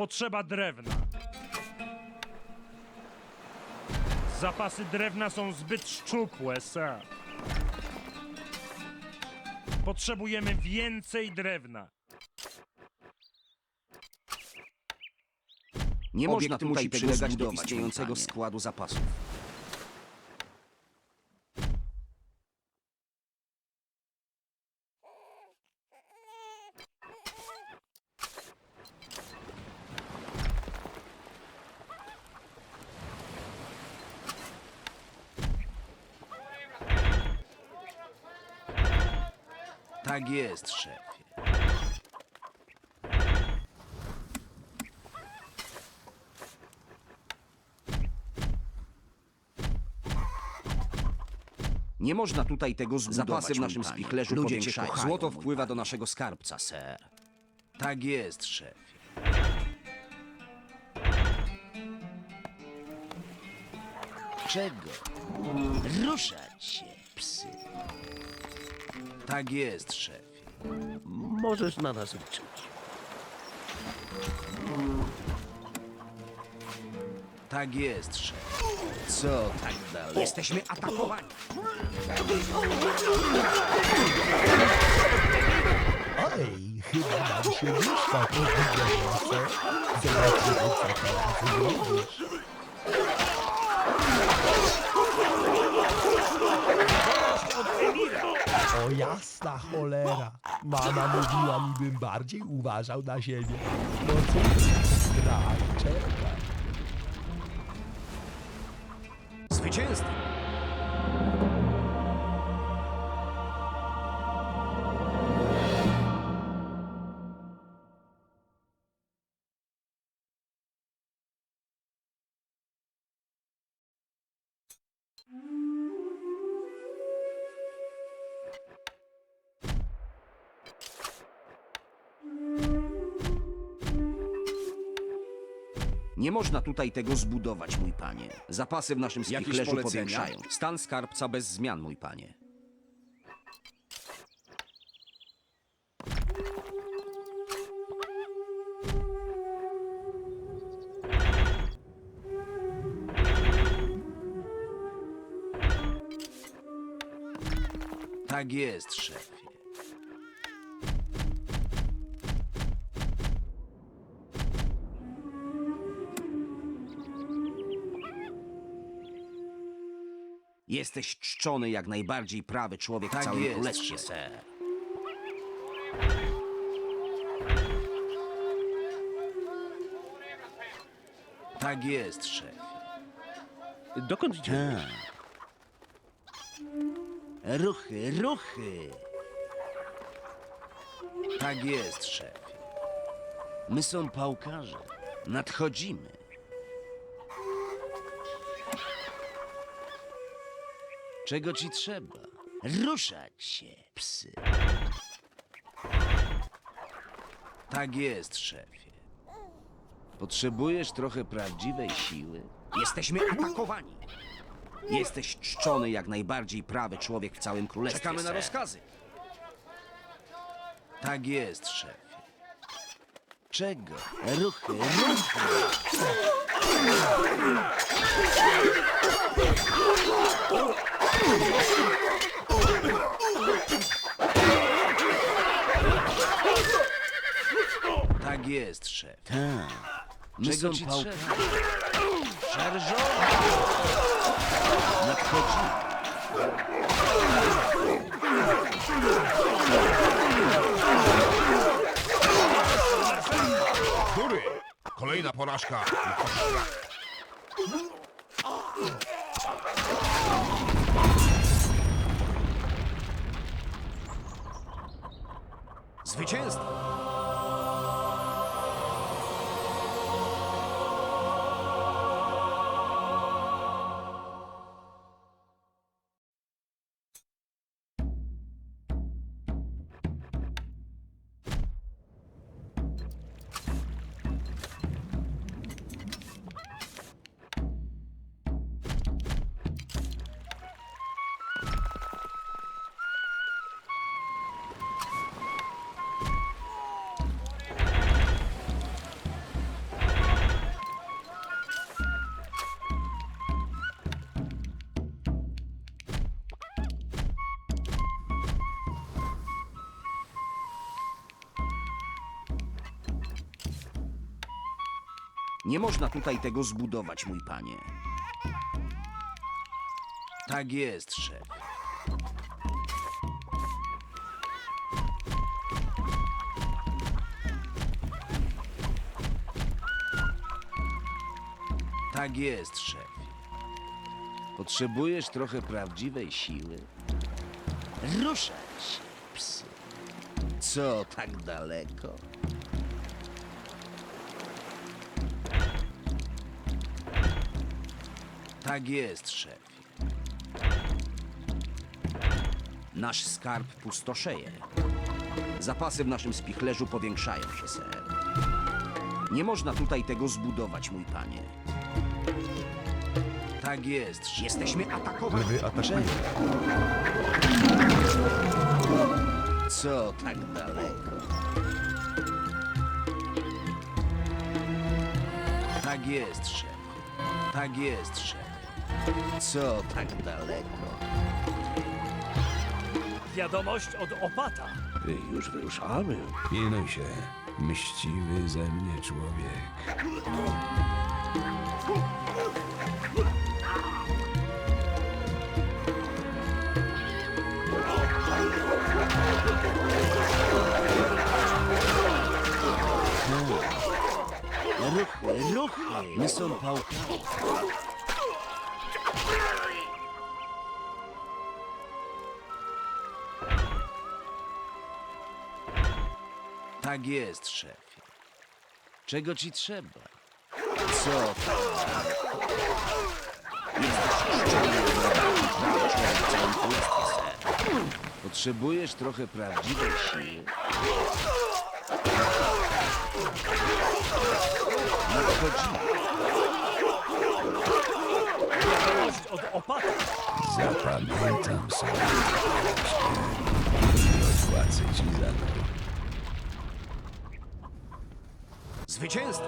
Potrzeba drewna. Zapasy drewna są zbyt szczupłe, sir. Potrzebujemy więcej drewna. Nie można Obiekt tutaj musi przylegać do istniejącego panie. składu zapasów. Tak jest, szefie. Nie można tutaj tego zbudować, Zapasy w mój naszym panie. spichlerzu Ludzie cię powiększają, kochają. Złoto mój wpływa do naszego skarbca, ser. Tak jest, szefie. Czego? Ruszać się, psy. Tak jest, szefie. Możesz na nas liczyć. Tak jest, szefie. Co tak dalej? Jesteśmy atakowani. Oj, chyba nam się mieszka to widowisko. Zobaczymy, co teraz zrobisz. O jasna cholera. Mama mówiła mi, bym bardziej uważał na siebie. No cóż. Zwycięstwo! Nie można tutaj tego zbudować, mój panie. Zapasy w naszym Jakieś spichlerzu polecenia? powiększają. Stan skarbca bez zmian, mój panie. Tak jest, szefie. Jesteś czczony jak najbardziej prawy człowiek Tak w całym jest, królestwie, ser. Tak jest, szefie. Dokąd idziemy? Tak. Ruchy, ruchy. Tak jest, szefie. My są pałkarze. Nadchodzimy. Czego ci trzeba? Ruszać się, psy. Tak jest, szefie. Potrzebujesz trochę prawdziwej siły? Jesteśmy atakowani. Jesteś czczony jak najbardziej prawy człowiek w całym królestwie. Czekamy na ser. rozkazy. Tak jest, szefie. Czego? Ruchy, ruchy. Tak jest, szef. Tak. Czego ci trzeba? Szarżowa! Nadchodzimy. Góry! Kolejna porażka. Na kosz Nie można tutaj tego zbudować, mój panie. Tak jest, szef. Tak jest, szefie. Potrzebujesz trochę prawdziwej siły? Ruszać psy. Co tak daleko? Tak jest, szefie. Nasz skarb pustoszeje. Zapasy w naszym spichlerzu powiększają się, ser. Nie można tutaj tego zbudować, mój panie. Tak jest, szefie. Jesteśmy atakowani. Wy atakujecie. Co tak daleko? Tak jest, szef. Tak jest, szef. Co tak daleko? Wiadomość od opata. Już wyruszamy. Pilnuj się, mściwy ze mnie człowiek. Ruchy, ruchy! My są pałkami. Tak jest, szefie. Czego ci trzeba? Co tak? Jesteś prawy człowiek w całym. Potrzebujesz trochę prawdziwej siły? Nadchodzimy. Wiadomość od opata. Zapamiętam sobie. Odpłacę ci za to. Zwycięstwo!